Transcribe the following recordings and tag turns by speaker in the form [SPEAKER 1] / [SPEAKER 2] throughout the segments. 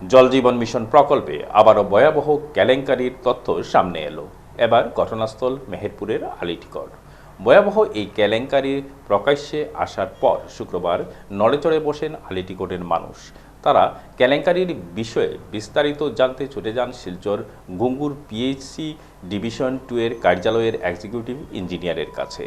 [SPEAKER 1] জলজীবন mission প্রকল্পে আবারও ভয়াবহ কেলেঙ্কারির তথ্য সামনে এলো। এবার ঘটনাস্থল মেহেরপুরের আলিটিকর। ভয়াবহ এই কেলেঙ্কারি প্রকাশ্যে আসার পর শুক্রবার নড়েচড়ে বসেন আলিটিকোটের মানুষ। তারা কেলেঙ্কারির বিষয়ে বিস্তারিত জানতে ছুটে যান Silchar Gungur PHC division two এর কার্যালয়ের এক্সিকিউটিভ ইঞ্জিনিয়ারের কাছে।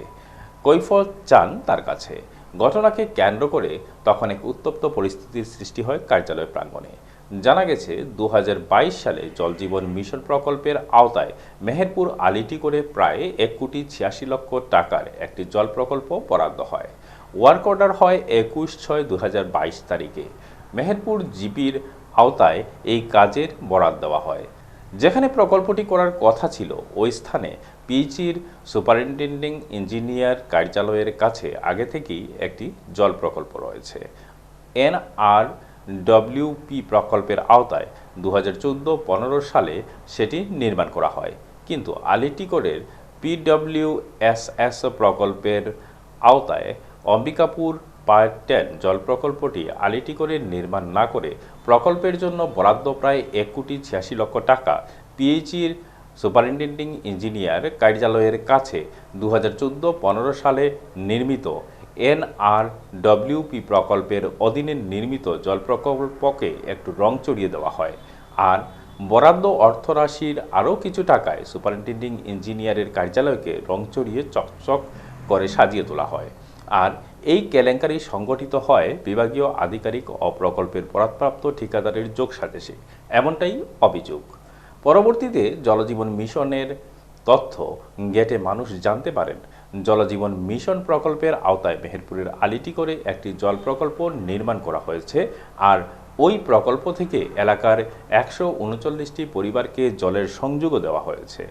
[SPEAKER 1] কৈফত চান তার কাছে। ঘটনাকে কেন্দ্র করে তখন এক উত্তপ্ত পরিস্থিতির সৃষ্টি হয় কার্যালয় প্রাঙ্গণে। জানা গেছে দু হাজার বাইশ সালে জলজীবন মিশন প্রকল্পের আওতায় মেহেরপুর আলিটি করে প্রায় এক কোটি ছিয়াশি লক্ষ টাকার একটি জল প্রকল্প বরাদ্দ হয়। ওয়ার্ক অর্ডার হয় একুশ ছয় দু তারিখে। মেহেরপুর জিপির আওতায় এই কাজের বরাদ্দ দেওয়া হয়। যেখানে প্রকল্পটি করার কথা ছিল, ওই স্থানে পিএইচির সুপারিনটেন্ডিং ইঞ্জিনিয়ার কার্যালয়ের কাছে আগে থেকেই একটি জল প্রকল্প রয়েছে। এনআর ডব্লিউপি প্রকল্পের আওতায় দু হাজার সালে সেটি নির্মাণ করা হয়। কিন্তু আলিটিকরের পিডব্লিউএসএস প্রকল্পের আওতায় অম্বিকাপুর পার্ট টেন জল প্রকল্পটি আলিটিকরে নির্মাণ না করে প্রকল্পের জন্য বরাদ্দ প্রায় এক কোটি ছিয়াশি লক্ষ টাকা পিএইচির সুপারিনটেন্ডিং ইঞ্জিনিয়ার কার্যালয়ের কাছে দু হাজার সালে নির্মিত। এনআরডব্লিউপি প্রকল্পের অধীনে নির্মিত জল প্রকল্পকে একটু রং চড়িয়ে দেওয়া হয়। আর বরাদ্দ অর্থরাশির আরও কিছু টাকায় সুপারিনটেন্ডিং ইঞ্জিনিয়ারের কার্যালয়কে রং চড়িয়ে চকচক করে সাজিয়ে তোলা হয়। আর এই কেলেঙ্কারি সংগঠিত হয় বিভাগীয় আধিকারিক ও প্রকল্পের বরাদপ্রাপ্ত ঠিকাদারের যোগ সাজেশে এমনটাই অভিযোগ। পরবর্তীতে জলজীবন মিশনের তথ্য গেটে মানুষ জানতে পারেন। জলজীবন মিশন প্রকল্পের আওতায় মেহেরপুরের আলিটি করে একটি জল প্রকল্প নির্মাণ করা হয়েছে। আর ওই প্রকল্প থেকে এলাকার একশো উনচল্লিশটি পরিবারকে জলের সংযোগও দেওয়া হয়েছে।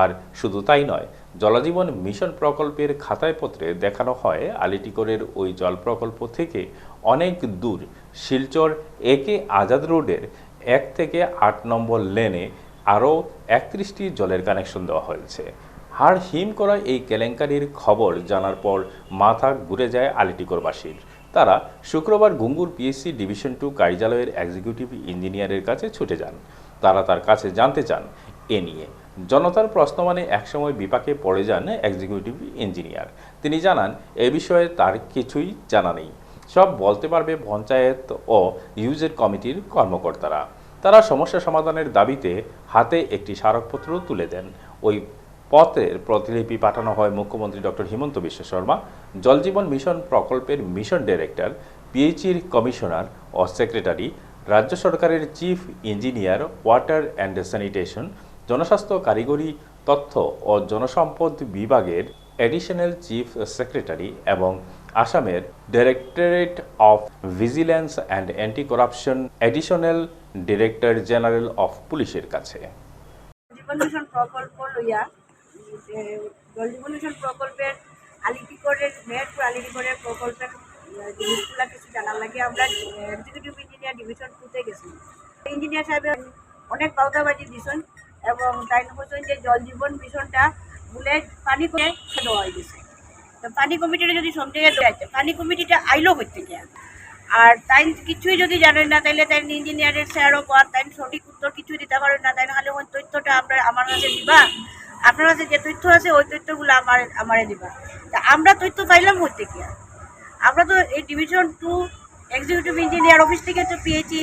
[SPEAKER 1] আর শুধু তাই নয়, জলজীবন মিশন প্রকল্পের খাতায়পত্রে দেখানো হয় আলিটিকরের ওই জল প্রকল্প থেকে অনেক দূর শিলচর একে আজাদ রোডের এক থেকে আট নম্বর লেনে আরও একত্রিশটি জলের কানেকশন দেওয়া হয়েছে। হাড় হিম করা এই কেলেঙ্কারির খবর জানার পর মাথা ঘুরে যায় আলিটিকরবাসীর। তারা শুক্রবার গুঙ্গুর পিএসসি ডিভিশন টু কার্যালয়ের এক্সিকিউটিভ ইঞ্জিনিয়ারের কাছে ছুটে যান। তারা তার কাছে জানতে চান, এ নিয়ে। জনতার প্রশ্ন মানে একসময় বিপাকে পড়ে যান এক্সিকিউটিভ ইঞ্জিনিয়ার। তিনি জানান, এ বিষয়ে তার কিছুই জানা নেই। সব বলতে পারবে পঞ্চায়েত ও ইউজের কমিটির কর্মকর্তারা। তারা সমস্যা সমাধানের দাবিতে হাতে একটি স্মারকপত্র তুলে দেন। ওই পত্রের প্রতিলিপি পাঠানো হয় মুখ্যমন্ত্রী ডক্টর হিমন্ত বিশ্ব শর্মা। জলজীবন মিশন প্রকল্পের মিশন ডিরেক্টর পিএইচির কমিশনার ও সেক্রেটারি, রাজ্য সরকারের chief engineer, water and sanitation, জনস্বাস্থ্য কারিগরি, তথ্য ও জনসম্পদ বিভাগের অ্যাডিশনাল চিফ সেক্রেটারি এবং আসামের directorate of vigilance and anti corruption additional director general of পুলিশের কাছে।
[SPEAKER 2] প্রকল্প লইয়া এ, জল জীবন মিশন প্রকল্পের আলিটিকরের মেহেরপুর আলিটিকরের প্রকল্পের জিনিসগুলা কিছু জানার লাগে আমরা এক্সিকিউটিভ ইঞ্জিনিয়ার ডিভিশন টুতে গেছি। ইঞ্জিনিয়ার সাহেবের অনেক পাউতাবাজি দিছেন এবং তাই বলছেন যে জল জীবন মিশনটা বলে পানি করে দেওয়া হয়ে গেছে তো পানি কমিটিটা যদি সন্দেহে দেওয়া পানি কমিটিটা আইলো হচ্ছে গিয়া আর তাই কিছুই যদি জানেন না তাইলে তাই ইঞ্জিনিয়ারের স্যারও পর তাই সঠিক উত্তর কিছুই দিতে পারেন না তাই নাহলে ওই তথ্যটা আমরা আমার কাছে দিবা। আপনার কাছে যে তথ্য আছে, ওই তথ্যগুলো আমার, আমারে দিবা। তা আমরা তথ্য পাইলাম হচ্ছে কি আমরা তো এই division two executive engineer office থেকে তো পেয়েছি।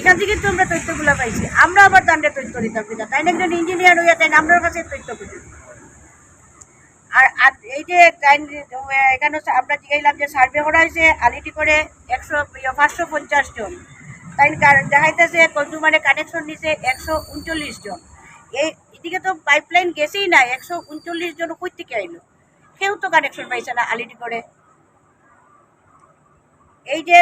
[SPEAKER 2] এখান থেকে তো আমরা তথ্যগুলো পাইছি। আমরা আবার দান্ডে তথ্য দিতাম কিনা তাই না একজন ইঞ্জিনিয়ার হইয়া তাই আপনার কাছে তথ্য পেতে আর এই যে এখানে আমরা জিগাইলাম যে সার্ভে করা হয়েছে আলিটি করে একশো, পাঁচশো পঞ্চাশ জন। তাই দেখাইতেছে কনজুমারে কানেকশন নিছে একশো উনচল্লিশ জন। এই এদিকে তো পাইপলাইন গেছেই না একশো উনচল্লিশ জন কই থেকে আইলো। কেউ তো কানেকশন পাইছে না আলিটি করে এই যে